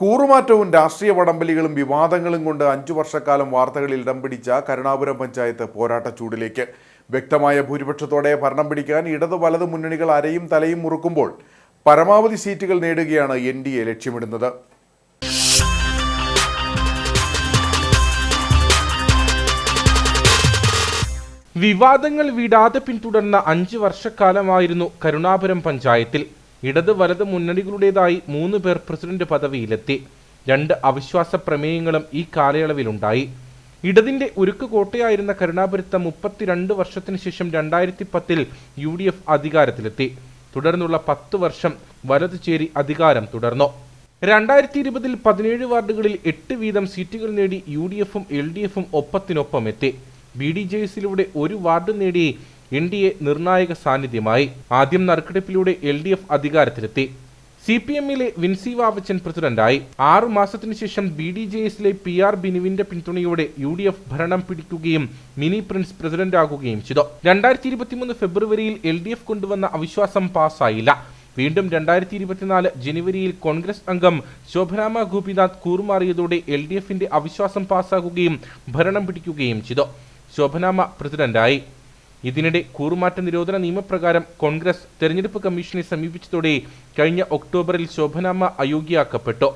കൂറുമാറ്റവും രാഷ്ട്രീയ വടംവലികളും വിവാദങ്ങളും കൊണ്ട് അഞ്ചു വർഷക്കാലം വാർത്തകളിൽ ഇടം പിടിച്ച കരുണാപുരം പഞ്ചായത്ത് പോരാട്ട ചൂടിലേക്ക്. വ്യക്തമായ ഭൂരിപക്ഷത്തോടെ ഭരണം പിടിക്കാൻ ഇടതു വലത് മുന്നണികൾ അരയും തലയും മുറുക്കുമ്പോൾ പരമാവധി സീറ്റുകൾ നേടുകയാണ് എൻ ഡി എ ലക്ഷ്യമിടുന്നത്. വിവാദങ്ങൾ വിടാതെ പിന്തുടർന്ന അഞ്ച് വർഷക്കാലമായിരുന്നു കരുണാപുരം പഞ്ചായത്തിൽ. ഇടത് വലത് മുന്നണികളുടേതായി മൂന്ന് പേർ പ്രസിഡന്റ് പദവിയിലെത്തി. രണ്ട് അവിശ്വാസ പ്രമേയങ്ങളും ഈ കാലയളവിലുണ്ടായി. ഇടതിന്റെ ഉരുക്ക് കോട്ടയായിരുന്ന കരുണാപുരത്ത് മുപ്പത്തിരണ്ട് വർഷത്തിന് ശേഷം രണ്ടായിരത്തി പത്തിൽ യു ഡി എഫ് അധികാരത്തിലെത്തി. തുടർന്നുള്ള പത്ത് വർഷം വലതു ചേരി അധികാരം തുടർന്നു. രണ്ടായിരത്തി ഇരുപതിൽ പതിനേഴ് വാർഡുകളിൽ എട്ട് വീതം സീറ്റുകൾ നേടി യു ഡി എഫും എൽ ഡി എഫും ഒപ്പത്തിനൊപ്പം എത്തി ബി ഡി ജെ എസിലൂടെ ഒരു വാർഡ് നേടി എൻ ഡി എ നിർണായക സാന്നിധ്യമായി ആദ്യം നറുക്കെടുപ്പിലൂടെ എൽ ഡി എഫ് അധികാരത്തിലെത്തി. സി പി എമ്മിലെ വിൻസി വാവച്ചൻ പ്രസിഡന്റായി ആറു മാസത്തിനു ശേഷം ബി ഡി ജെ എസിലെ പി ആർ ബിനുവിന്റെ പിന്തുണയോടെ യു ഡി എഫ് ഭരണം പിടിക്കുകയും മിനി പ്രിൻസ് പ്രസിഡന്റാകുകയും ചെയ്തു. രണ്ടായിരത്തി ഇരുപത്തിമൂന്ന് ഫെബ്രുവരിയിൽ എൽ ഡി എഫ് കൊണ്ടുവന്ന അവിശ്വാസം പാസ്സായില്ല വീണ്ടും രണ്ടായിരത്തി ഇരുപത്തിനാല് ജനുവരിയിൽ കോൺഗ്രസ് അംഗം ശോഭരാമ ഗോപിനാഥ് കൂറുമാറിയതോടെ എൽ ഡി എഫിന്റെ അവിശ്വാസം പാസ്സാകുകയും ഭരണം പിടിക്കുകയും ചെയ്തു. ശോഭനാമ പ്രസിഡന്റായി. ഇതിനിടെ കൂറുമാറ്റ നിരോധന നിയമപ്രകാരം കോൺഗ്രസ് തെരഞ്ഞെടുപ്പ് കമ്മീഷനെ സമീപിച്ചതോടെ കഴിഞ്ഞ ഒക്ടോബറിൽ ശോഭനാമ്മ അയോഗ്യയാക്കപ്പെട്ടു.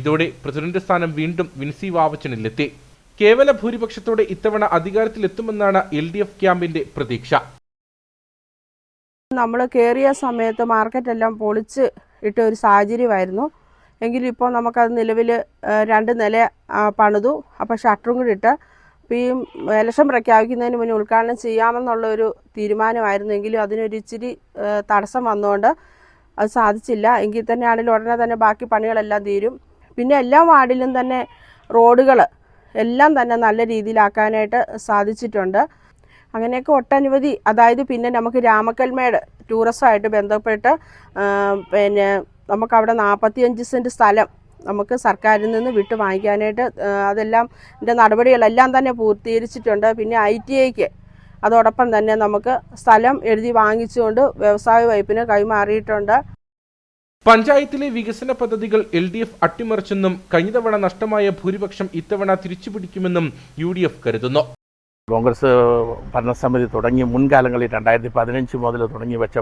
ഇതോടെ പ്രസിഡന്റ് സ്ഥാനം വീണ്ടും വിൻസി വാവച്ചനിലെത്തി. കേവല ഭൂരിപക്ഷത്തോടെ ഇത്തവണ അധികാരത്തിലെത്തുമെന്നാണ് എൽ ഡി എഫ് ക്യാമ്പിന്റെ പ്രതീക്ഷ. നമ്മൾ കയറിയ സമയത്ത് മാർക്കറ്റ് എല്ലാം പൊളിച്ച് ഇട്ട ഒരു സാഹചര്യമായിരുന്നു. എങ്കിലും ഇപ്പോൾ നമുക്കത് നിലവിൽ രണ്ട് നില പണിതു. അപ്പോൾ ഷട്ടറും കൂടി ഇട്ട് അപ്പോൾ ഈ ഇലക്ഷൻ പ്രഖ്യാപിക്കുന്നതിന് മുന്നേ ഉദ്ഘാടനം ചെയ്യാമെന്നുള്ള ഒരു തീരുമാനമായിരുന്നെങ്കിലും അതിനൊരു ഇച്ചിരി തടസ്സം വന്നുകൊണ്ട് അത് സാധിച്ചില്ല. എങ്കിൽ തന്നെ ആണെങ്കിലും ഉടനെ തന്നെ ബാക്കി പണികളെല്ലാം തീരും. പിന്നെ എല്ലാ വാർഡിലും തന്നെ റോഡുകൾ എല്ലാം തന്നെ നല്ല രീതിയിലാക്കാനായിട്ട് സാധിച്ചിട്ടുണ്ട്. അങ്ങനെയൊക്കെ ഒട്ടനവധി അതായത് പിന്നെ നമുക്ക് രാമക്കൽമേട് ടൂറിസമായിട്ട് ബന്ധപ്പെട്ട് പിന്നെ നമുക്കവിടെ നാൽപ്പത്തിയഞ്ച് സെന്റ് സ്ഥലം നമുക്ക് സർക്കാരിൽ നിന്ന് വിട്ട് വാങ്ങിക്കാനായിട്ട് അതെല്ലാം ഇതിന്റെ നടപടികളെല്ലാം തന്നെ പൂർത്തീകരിച്ചിട്ടുണ്ട്. പിന്നെ ഐ ടി ഐക്ക് അതോടൊപ്പം തന്നെ നമുക്ക് സ്ഥലം എഴുതി വാങ്ങിച്ചുകൊണ്ട് വ്യവസായ വകുപ്പിന് കൈമാറിയിട്ടുണ്ട്. പഞ്ചായത്തിലെ വികസന പദ്ധതികൾ എൽ ഡി എഫ് അട്ടിമറിച്ചെന്നും കഴിഞ്ഞ തവണ നഷ്ടമായ ഭൂരിപക്ഷം ഇത്തവണ തിരിച്ചുപിടിക്കുമെന്നും യു ഡി എഫ് കരുതുന്നു. കോൺഗ്രസ് ഭരണസമിതി തുടങ്ങി മുൻകാലങ്ങളിൽ രണ്ടായിരത്തി പതിനഞ്ച് മുതൽ തുടങ്ങി വെച്ച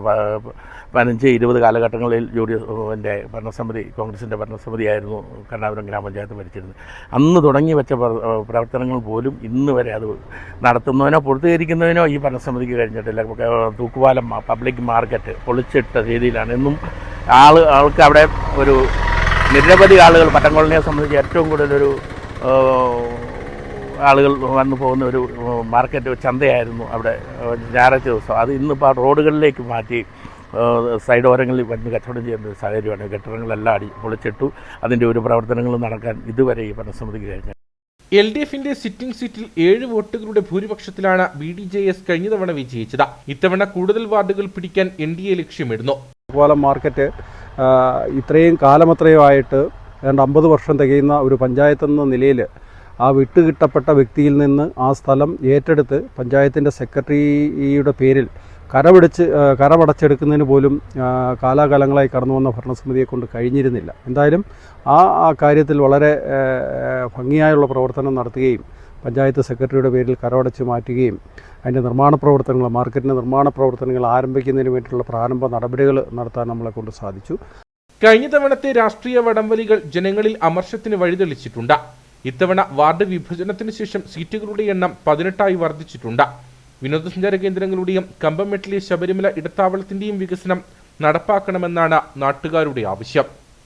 പതിനഞ്ച് ഇരുപത് കാലഘട്ടങ്ങളിൽ യു ഡി എഫിന്റെ ഭരണസമിതി കോൺഗ്രസിന്റെ ഭരണസമിതിയായിരുന്നു കണ്ണാപുരം ഗ്രാമപഞ്ചായത്ത് ഭരിച്ചിരുന്നത്. അന്ന് തുടങ്ങി വെച്ച പ്രവർത്തനങ്ങൾ പോലും ഇന്ന് വരെ അത് നടത്തുന്നതിനോ പൂർത്തീകരിക്കുന്നതിനോ ഈ ഭരണസമിതിക്ക് കഴിഞ്ഞിട്ടില്ല. തൂക്കുപാലം പബ്ലിക് മാർക്കറ്റ് പൊളിച്ചിട്ട രീതിയിലാണ്. എന്നും ആൾ ആൾക്ക് അവിടെ ഒരു നിരവധി ആളുകൾ പട്ടംകൊള്ളിനെ സംബന്ധിച്ച് ഏറ്റവും കൂടുതലൊരു ആളുകൾ വന്നു പോകുന്ന ഒരു മാർക്കറ്റ് ചന്തയായിരുന്നു അവിടെ ഞായറാഴ്ച ദിവസം. അത് ഇന്നിപ്പോൾ ആ റോഡുകളിലേക്ക് മാറ്റി സൈഡ് ഓരങ്ങളിൽ വന്ന് കച്ചവടം ചെയ്യുന്ന ഒരു സാഹചര്യമാണ്. കെട്ടിടങ്ങളെല്ലാം അടി പൊളിച്ചിട്ടു അതിന്റെ ഒരു പ്രവർത്തനങ്ങൾ നടക്കാൻ ഇതുവരെ ഈ ഭരണസമിതിക്ക് കഴിഞ്ഞു എൽ ഡി എഫിന്റെ സിറ്റിംഗ് സീറ്റിൽ ഏഴ് വോട്ടുകളുടെ ഭൂരിപക്ഷത്തിലാണ് ബി ഡി ജെ എസ് കഴിഞ്ഞ തവണ വിജയിച്ചത്. ഇത്തവണ കൂടുതൽ വാർഡുകൾ പിടിക്കാൻ എൻ ഡി എ ലക്ഷ്യമിടുന്നു. കോലം മാർക്കറ്റ് ഇത്രയും കാലമത്രയുമായിട്ട് ഏതാണ്ട് അമ്പത് വർഷം തികയുന്ന ഒരു പഞ്ചായത്ത് എന്ന നിലയിൽ ആ വിട്ടുകിട്ടപ്പെട്ട വ്യക്തിയിൽ നിന്ന് ആ സ്ഥലം ഏറ്റെടുത്ത് പഞ്ചായത്തിന്റെ സെക്രട്ടറിയുടെ പേരിൽ കരപിടിച്ച് കരമടച്ചെടുക്കുന്നതിന് പോലും കാലാകാലങ്ങളായി കടന്നു വന്ന ഭരണസമിതിയെ കൊണ്ട് കഴിഞ്ഞിരുന്നില്ല. എന്തായാലും ആ ആ കാര്യത്തിൽ വളരെ ഭംഗിയായുള്ള പ്രവർത്തനം നടത്തുകയും പഞ്ചായത്ത് സെക്രട്ടറിയുടെ പേരിൽ കരമടച്ച് മാറ്റുകയും അതിന്റെ നിർമ്മാണ പ്രവർത്തനങ്ങൾ മാർക്കറ്റിന്റെ നിർമ്മാണ പ്രവർത്തനങ്ങൾ ആരംഭിക്കുന്നതിന് വേണ്ടിയിട്ടുള്ള പ്രാരംഭ നടപടികൾ നടത്താൻ നമ്മളെ കൊണ്ട് സാധിച്ചു. കഴിഞ്ഞ തവണത്തെ രാഷ്ട്രീയ വടംവലികൾ ജനങ്ങളിൽ അമർഷത്തിന് വഴിതെളിച്ചിട്ടുണ്ട്. ഇത്തവണ വാർഡ് വിഭജനത്തിന് ശേഷം സീറ്റുകളുടെ എണ്ണം പതിനെട്ടായി വർദ്ധിച്ചിട്ടുണ്ട്. വിനോദസഞ്ചാര കേന്ദ്രങ്ങളുടെയും കമ്പമെട്ടിലെ ശബരിമല ഇടത്താവളത്തിന്റെയും വികസനം നടപ്പാക്കണമെന്നാണ് നാട്ടുകാരുടെ ആവശ്യം.